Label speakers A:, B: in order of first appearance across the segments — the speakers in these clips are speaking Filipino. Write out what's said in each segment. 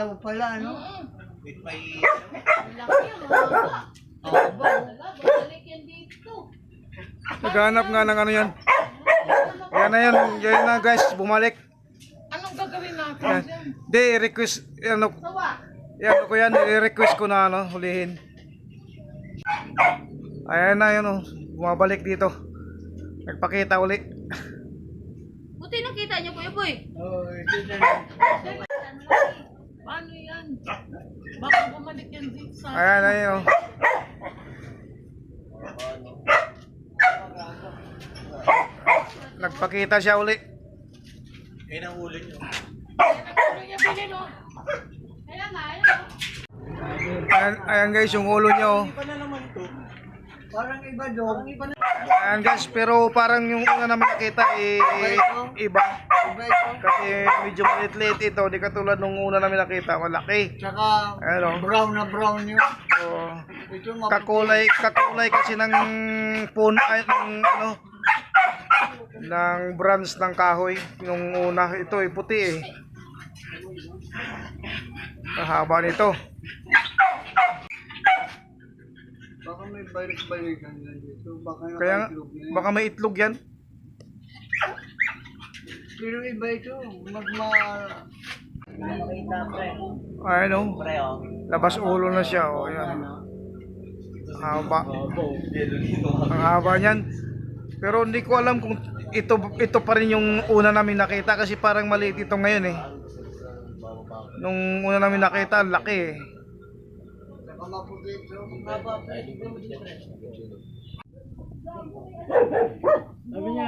A: Ilaw pala, ano?
B: With my...
C: Laki mahaba. Mahaba, babalik yan dito.
D: Naghanap nga ng ano yan. Yan na yan. Yan na guys, bumalik.
C: Anong gagawin natin
D: Yan.
C: dyan?
D: Di, request, ano, yan ko yan, i-request ko na ano, hulihin. Ayan na yun oh, bumabalik dito. Nagpakita uli.
C: Buti nakita niyo, Kuya Boy.
A: Oo, ito na.
C: Paano yan? Baka bumalik yan dito sa...
D: Ayan na yun oh. Nagpakita siya uli.
B: Yan ang ulo.
C: Ano oh? Kaya nga, ayun, oh.
D: Ayan, ayan guys, yung ulo niya oh.
B: Iba na naman to.
A: Parang iba doon. Iba na.
D: Ayan guys, pero parang yung una naman nakita eh, iba. Kasi medyo maliit-liit ito, di katulad nung una namin nakita, malaki.
A: Tsaka
D: Ano?
A: brown na brown yun.
D: So,
A: Ito maputi.
D: kakulay, kakulay kasi ng puno, ay, ng ano, ng branch ng kahoy. Yung una, ito ay puti eh. Kahaba nito.
A: Baka may balik-balikan yan dito. Baka
D: Kaya,
A: nakaitlog yan.
D: baka may itlog yan.
A: Pero iba ito. Magma...
D: Ayun oh. Labas ulo na siya. Oh, yan. Haba. Ang haba niyan. Pero hindi ko alam kung ito ito pa rin yung una namin nakita kasi parang maliit ito ngayon eh. Nung una namin nakita, ang laki eh.
E: Sabi niya,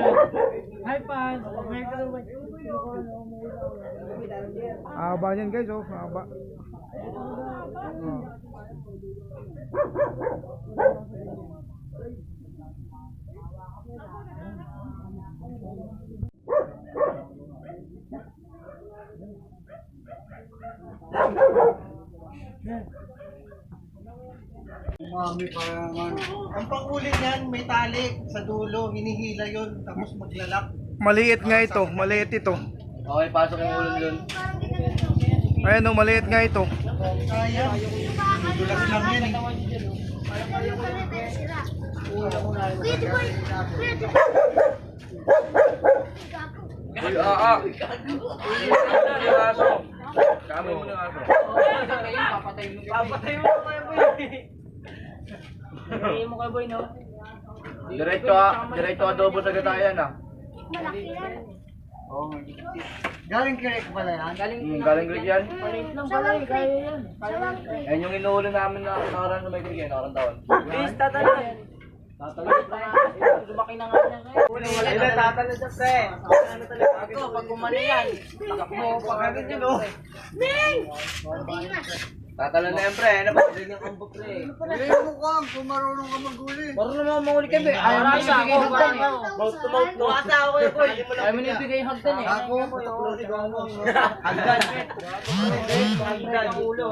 E: hi Pan.
D: Haba niyan guys, oh, haba. Oh.
A: Umami parang ano.
B: Ang panghuli niyan, may tali sa dulo, hinihila yon tapos maglalak.
D: Maliit nga ito, maliit ito.
E: Okay, pasok yung ulo doon.
D: Ayan oh, maliit nga ito.
B: Kaya, dulas lang yan eh.
E: Uy, ah, ah. Yung aso. Kamay mo ng aso. Papatay mo. Papatay mo kay boy. Papatay mo kay boy, no? Diretso ah, diretso adobo sa gatayan ah.
A: Oh, Galing kirek pala yan. Galing
E: Hmm, galing Greek yan. lang pala kaya yan. Yan yung inuulo namin na nakaraan na may Greek yan, nakaraan taon. Please, tatalan. Tatalan. Lumaki na nga niya ngayon. Wala, tatalan sa pre. Ano talaga? Pag umano yan. Takbo, pag ano yun oh. Tatalan na yan pre, ano ba? Hindi yung kambo pre.
A: Huli mo ka, kung marunong ka maghuli.
E: Marunong naman mahuli ka be. Ayaw mo ibigay hagdan eh. Mouth to mouth no. Basta ako eh boy. Ayaw mo na ibigay hagdan eh.
A: Ako,
E: Hagdan. Hagdan. ang ulo.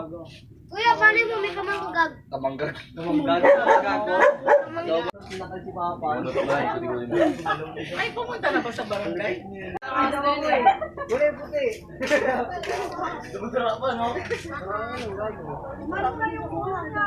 F: Kuya, paano mo may kamanggag?
E: Kamanggag. Kamanggag. Kamanggag.
C: Ay, pumunta na ba sa barangay?
A: huli puti.
F: Bukol kayo.
A: Balis na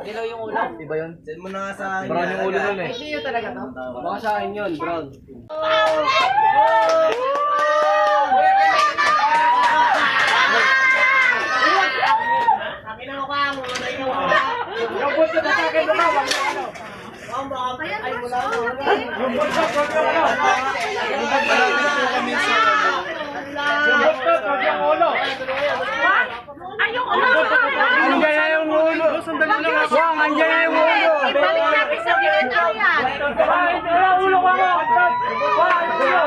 E: Dilaw yung ulo. Iba yun. Send mo na sa Brown yung ulo nun eh. Hindi talaga to? Baka sa akin yun, brown. Yung bulsa na sa akin, baka wag na ano. Ay, wala na, wala. Yung bulsa, wag na ano. Yung bulsa, wag yung ulo.
C: Ayoko
E: Yung bulsa, Andiyan na yung ulo. Sandali lang ako. Wang, andiyan na yung ulo.
C: Ibalik natin sa Vietnam yan.
E: Ay, wala ulo ka nga. Wala ulo.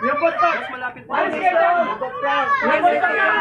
E: Yung! Mas malapit pa! Yung pa! Yung pa!